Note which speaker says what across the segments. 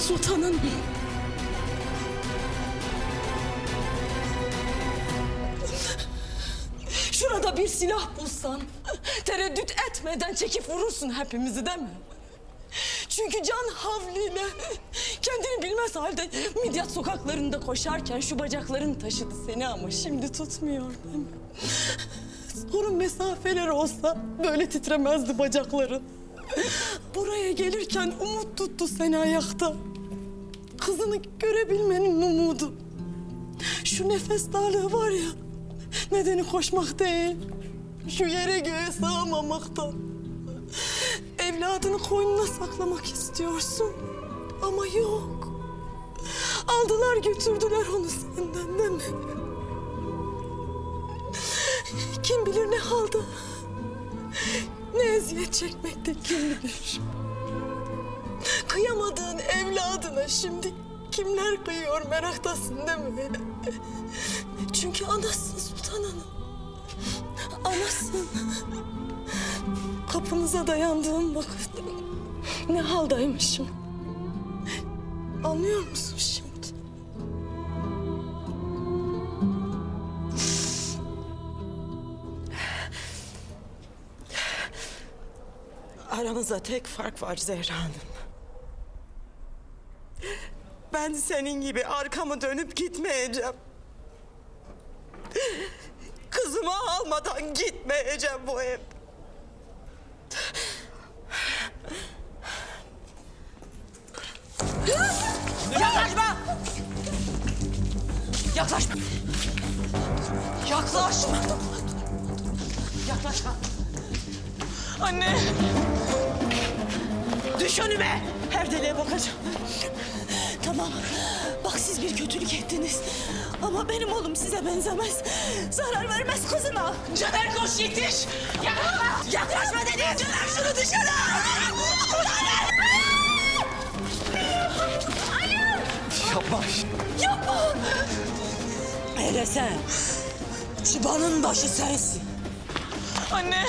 Speaker 1: sultanım. Şurada bir silah bulsan, tereddüt etmeden çekip vurursun hepimizi değil mi? Çünkü can havliyle kendini bilmez halde Midyat sokaklarında koşarken şu bacakların taşıdı seni ama şimdi tutmuyor değil mi? Sorun mesafeler olsa böyle titremezdi bacakların. Buraya gelirken umut tuttu seni ayakta. Kızını görebilmenin umudu. Şu nefes darlığı var ya, nedeni koşmak değil. Şu yere göğe sığamamaktan. Evladını koynuna saklamak istiyorsun. Ama yok. Aldılar götürdüler onu senden değil mi? Kim bilir ne halde. Ne eziyet çekmekte kim bilir. Kıyamadığın evladına şimdi kimler kıyıyor meraktasın değil mi? Çünkü anasın Sultan Hanım. Anasın. Kapınıza dayandığım vakit ne haldaymışım. Anlıyor musun şimdi?
Speaker 2: Aramızda tek fark var Zehra Hanım. Ben senin gibi arkamı dönüp gitmeyeceğim. Kızımı almadan gitmeyeceğim bu ev.
Speaker 3: Yaklaşma! Yaklaşma! Yaklaşma! Yaklaşma! Anne! Düş önüme!
Speaker 2: Her deliğe bakacağım.
Speaker 1: Tamam. Bak siz bir kötülük ettiniz. Ama benim oğlum size benzemez. Zarar vermez kızıma.
Speaker 3: Caner koş yetiş! Yaklaşma! Yaklaşma dedim! Caner şunu dışarı!
Speaker 1: Yapma.
Speaker 2: Hele sen. Çıbanın başı sensin.
Speaker 3: Anne!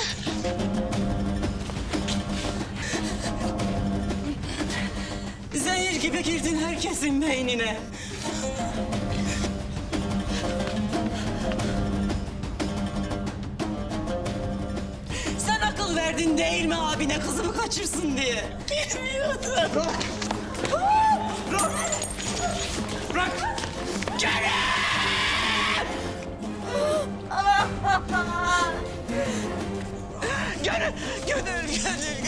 Speaker 2: Zehir gibi girdin herkesin beynine. Sen akıl verdin değil mi abine kızımı kaçırsın diye?
Speaker 1: Bilmiyordum.
Speaker 3: Bırak! Gönül! Gönül! Gönül! Gönül! Gönül! Gönül!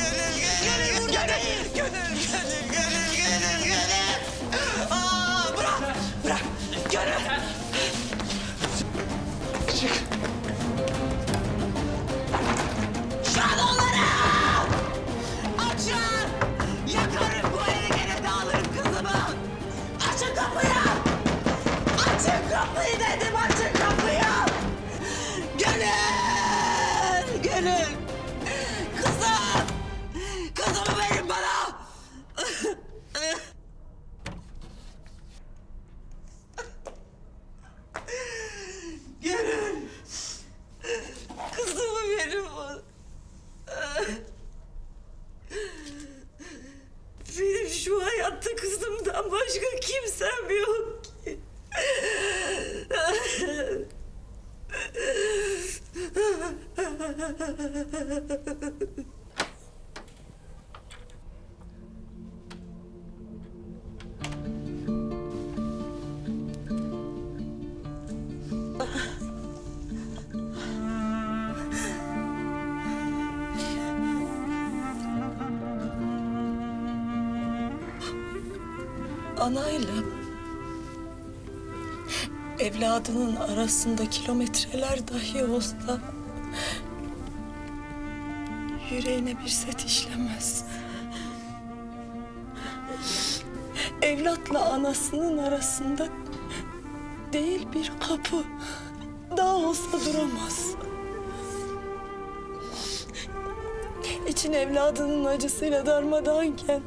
Speaker 1: Anayla evladının arasında kilometreler dahi olsa yüreğine bir set işlemez. Evlatla anasının arasında değil bir kapı daha olsa duramaz. İçin evladının acısıyla darmadağınken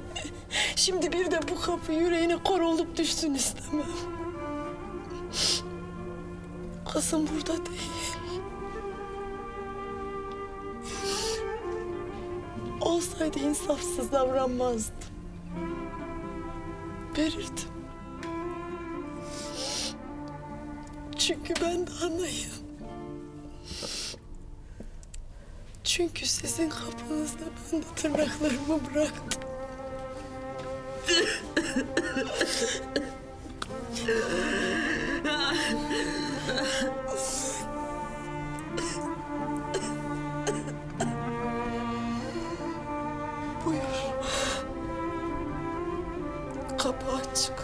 Speaker 1: şimdi bir de bu kapı yüreğine kor olup düşsün istemem. Kızım burada değil. Olsaydı insafsız davranmazdım. verirdim. Çünkü ben de anayım. Çünkü sizin kapınızda ben de tırnaklarımı bıraktım. Kapı açık.